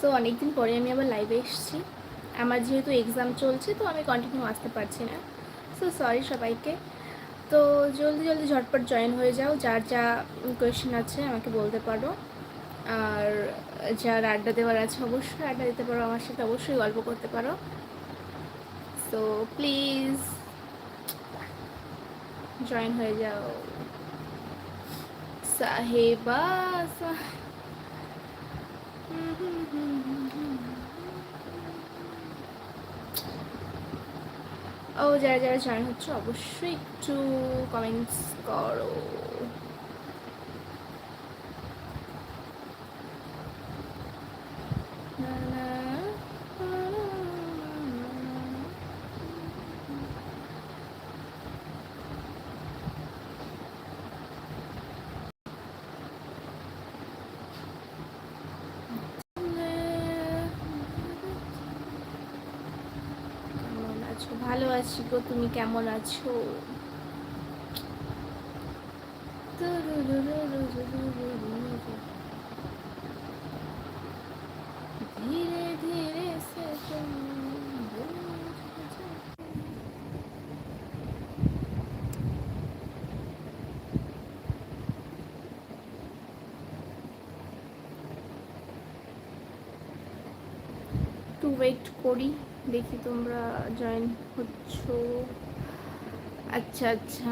তো অনেকদিন পরে আমি আবার লাইভে এসেছি। আমার যেহেতু এক্সাম চলছে, তো আমি কন্টিনিউ আসতে পারছি না। সো সরি সবাইকে। তো জলদি জলদি ঝটপট জয়েন হয়ে যাও। যার যা কোয়েশ্চেন আছে আমাকে বলতে পারো। আর যার আড্ডা দেওয়ার আছে অবশ্যই আড্ডা দিতে পারো আমার সাথে, অবশ্যই গল্প করতে পারো। সো প্লিজ জয়েন হয়ে যাও। সাহেব ও যারা যারা জয়েন হচ্ছে অবশ্যই একটু কমেন্টস করো না না কেমন আছো? ভালো আছি গো তুমি কেমন আছো? ধীরে ধীরে সে ওয়েট করি। দেখি তোমরা জয়েন হচ্ছ। আচ্ছা আচ্ছা।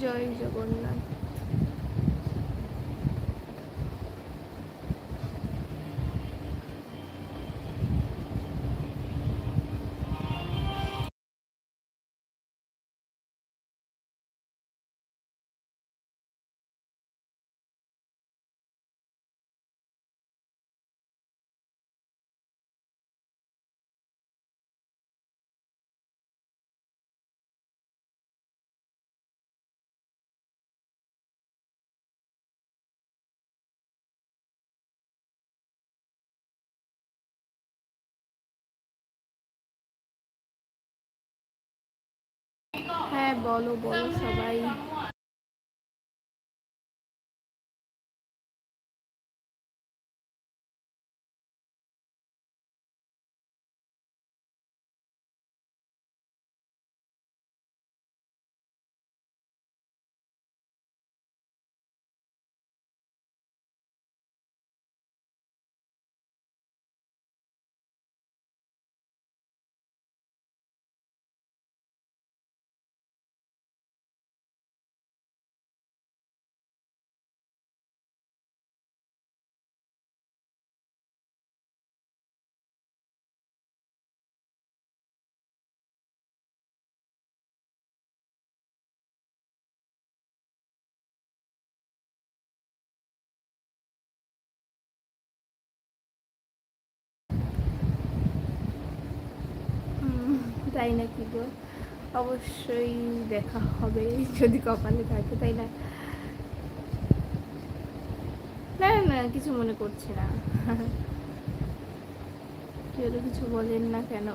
জয় জগন্নাথ। হ্যাঁ বলো বলো সবাই তাই না কি গো? অবশ্যই দেখা হবে, যদি কপালে থাকে তাই না? না না কিছু মনে করছি না। কেউ কিছু বলেন না কেন?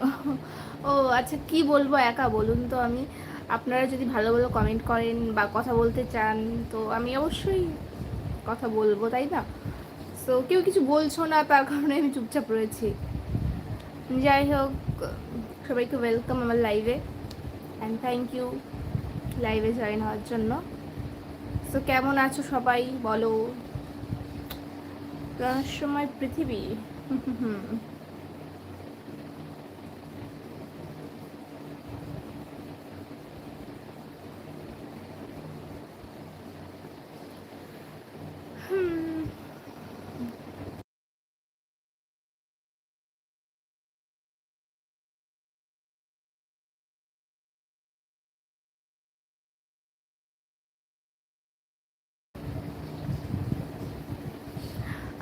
ও আচ্ছা কি বলব একা? বলুন তো আমি। আপনারা যদি ভালো ভালো কমেন্ট করেন বা কথা বলতে চান, তো আমি অবশ্যই কথা বলব, তাই না? সো কেউ কিছু বলছো না, তার কারণে আমি চুপচাপ রয়েছি। যাই হোক সবাইকে ওয়েলকাম আমার লাইভে অ্যান্ড থ্যাংক ইউ লাইভে জয়েন হওয়ার জন্য। তো কেমন আছো সবাই? বলো। সময় পৃথিবী। হুম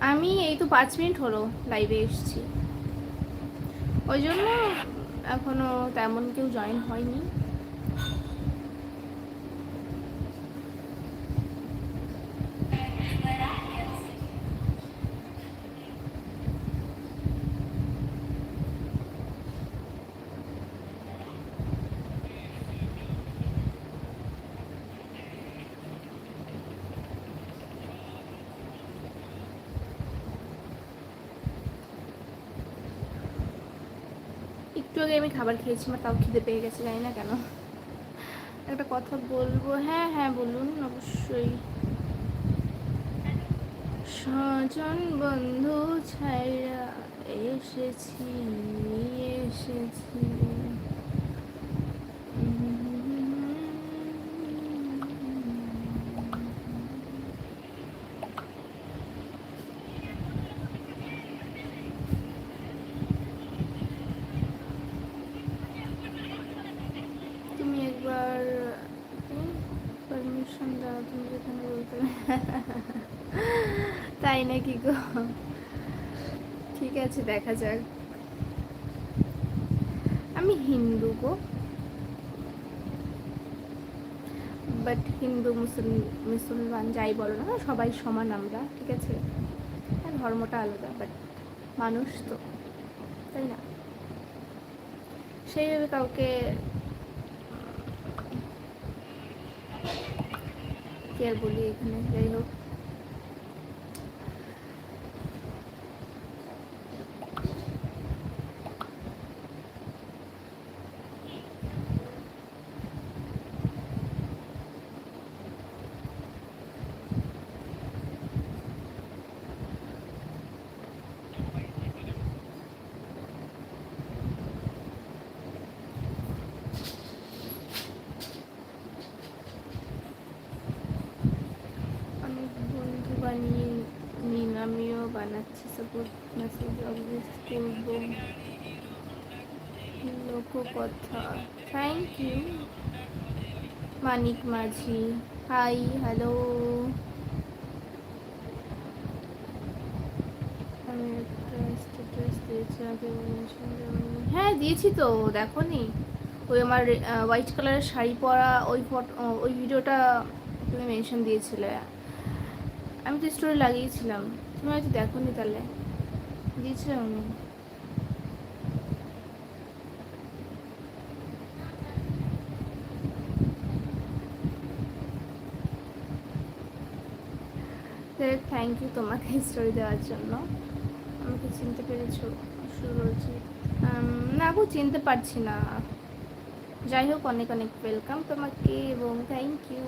আমি এই তো পাঁচ মিনিট হলো লাইভে এসেছি। ওই জন্য এখনও তেমন কেউ জয়েন হয়নি। একটু আগে আমি খাবার খেয়েছি, আমার তাও খিদে পেয়ে গেছে, জানি না কেন। একটা কথা বলব? হ্যাঁ হ্যাঁ বলুন, অবশ্যই। স্বজন বন্ধু ছাইরা এসেছি এসেছি। তাই নাকি গো? ঠিক আছে, দেখা যাক। আমি হিন্দু গো। বাট হিন্দু, মুসলিম, মুসলমান যাই বলো না সবাই সমান আমরা, ঠিক আছে? হ্যাঁ ধর্মটা আলাদা বাট মানুষ তো, তাই না? সেইভাবে কাউকে, কি আর বলি এখানে? যাই হোক। সাপোর্ট মেসেজ অলওয়েজ করব লোক কথা thank you Manik Majhi. Hi hello আমি একটা স্ট্যাটাস দিয়েছি, আগে হ্যাঁ দিয়েছি তো দেখো নি ওই আমার হোয়াইট কালারের শাড়ি পরা ওই ফটো ওই ভিডিওটা তুমি মেনশন দিয়েছিলে। আমি তো স্টোরি লাগিয়েছিলাম। তুমি হয়তো দেখো নি তাহলে। দিয়েছিলাম আমি। থ্যাংক ইউ তোমাকে স্টোরি দেওয়ার জন্য। আমাকে চিনতে পেরেছ, শুরু বলছি না গো, চিনতে পারছি না। যাই হোক, অনেক অনেক ওয়েলকাম তোমাকে এবং থ্যাংক ইউ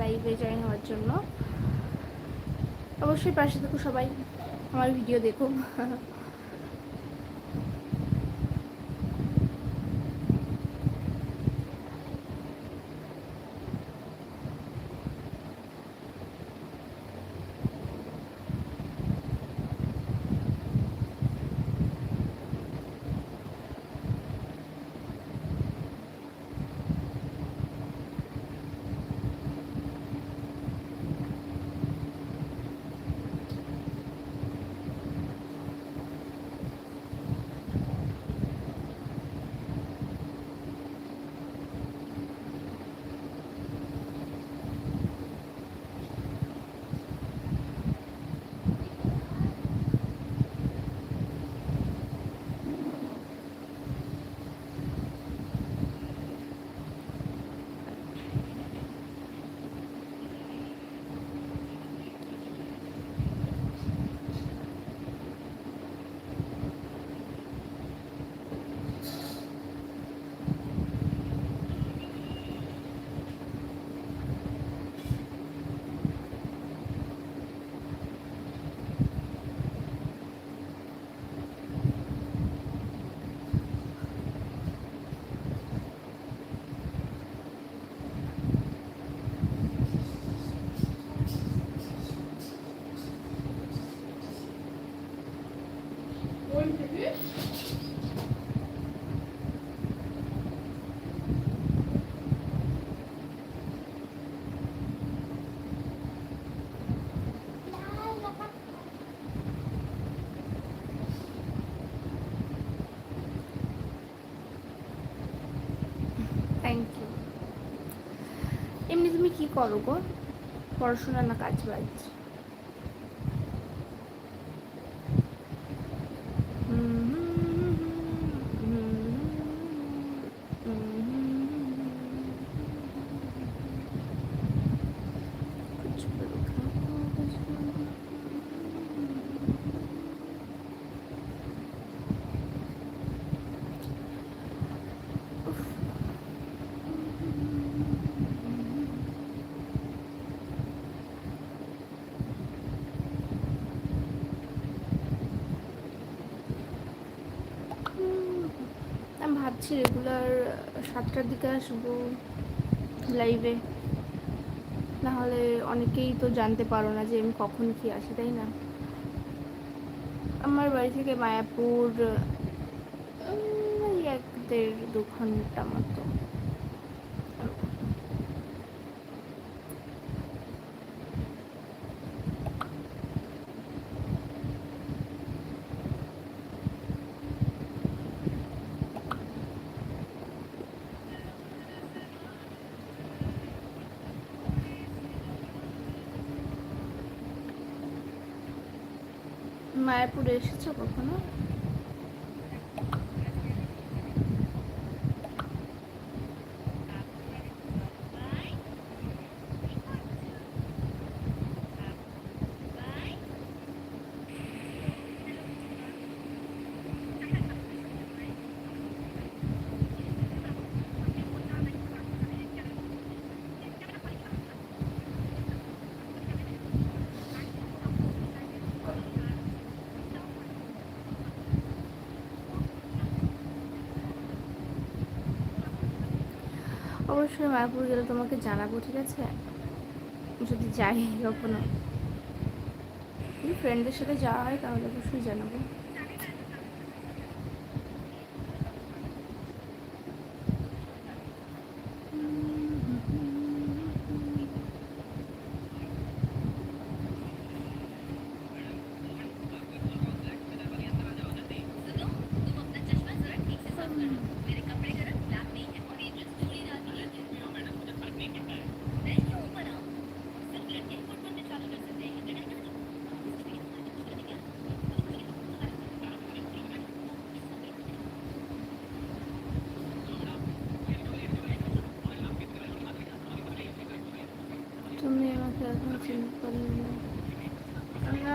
লাইভে জয়েন হওয়ার জন্য। অবশ্যই পাশে থাকো সবাই। আমার ভিডিও দেখো এমনি তুমি কি করো গো? পড়াশোনা না কাজ বাজ? ভাবছি রেগুলার সাতটার দিকে আসব লাইভে নাহলে অনেকেই তো জানতে পারো না যে আমি কখন কি আসি, তাই না? আমার বাড়ি থেকে মায়াপুর এক দেড় দু ঘণ্টা মতো। মায়াপুরে এসেছ কখনো? অবশ্যই মায়াপুর গেলে তোমাকে জানাব, ঠিক আছে? যদি যাই, কখনো। যদি ফ্রেন্ডদের সাথে যাওয়া হয়, তাহলে অবশ্যই জানাব।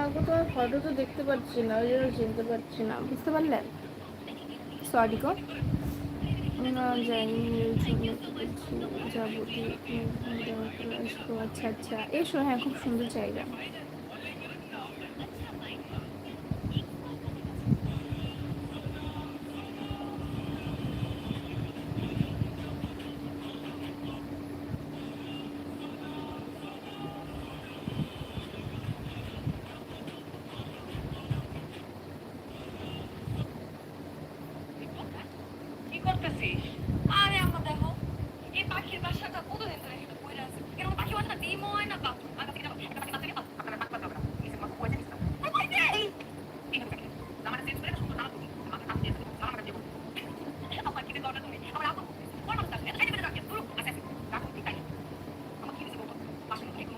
গো তোমার ফটো তো দেখতে পাচ্ছি না ওই জন্য চিনতে পারছি না বুঝতে পারলে সরি গো যাব আচ্ছা আচ্ছা। এসো হ্যাঁ খুব সুন্দর জায়গা। Thank you.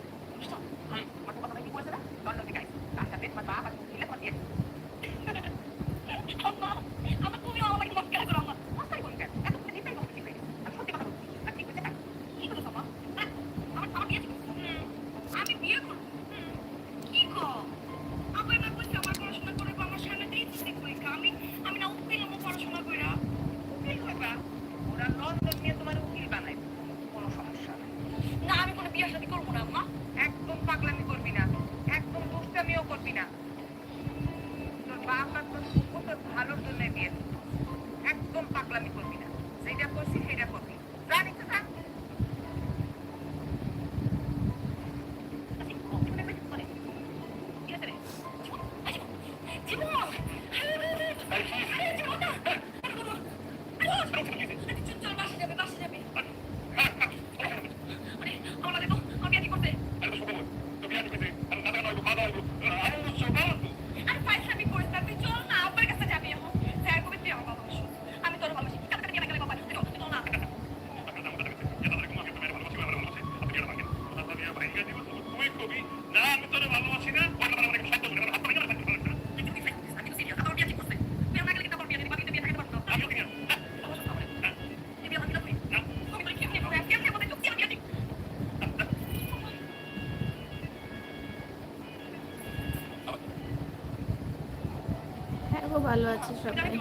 ও ভালো আছে সবাই।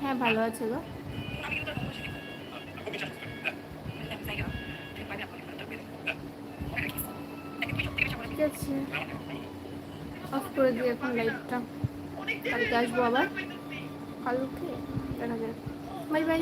হ্যাঁ ভালো আছে গো। ঠিক আছে। অফ করে দিই এখন লাইটটা কালকে আসব আবার? কালকে? দেখা যাক। Bye bye.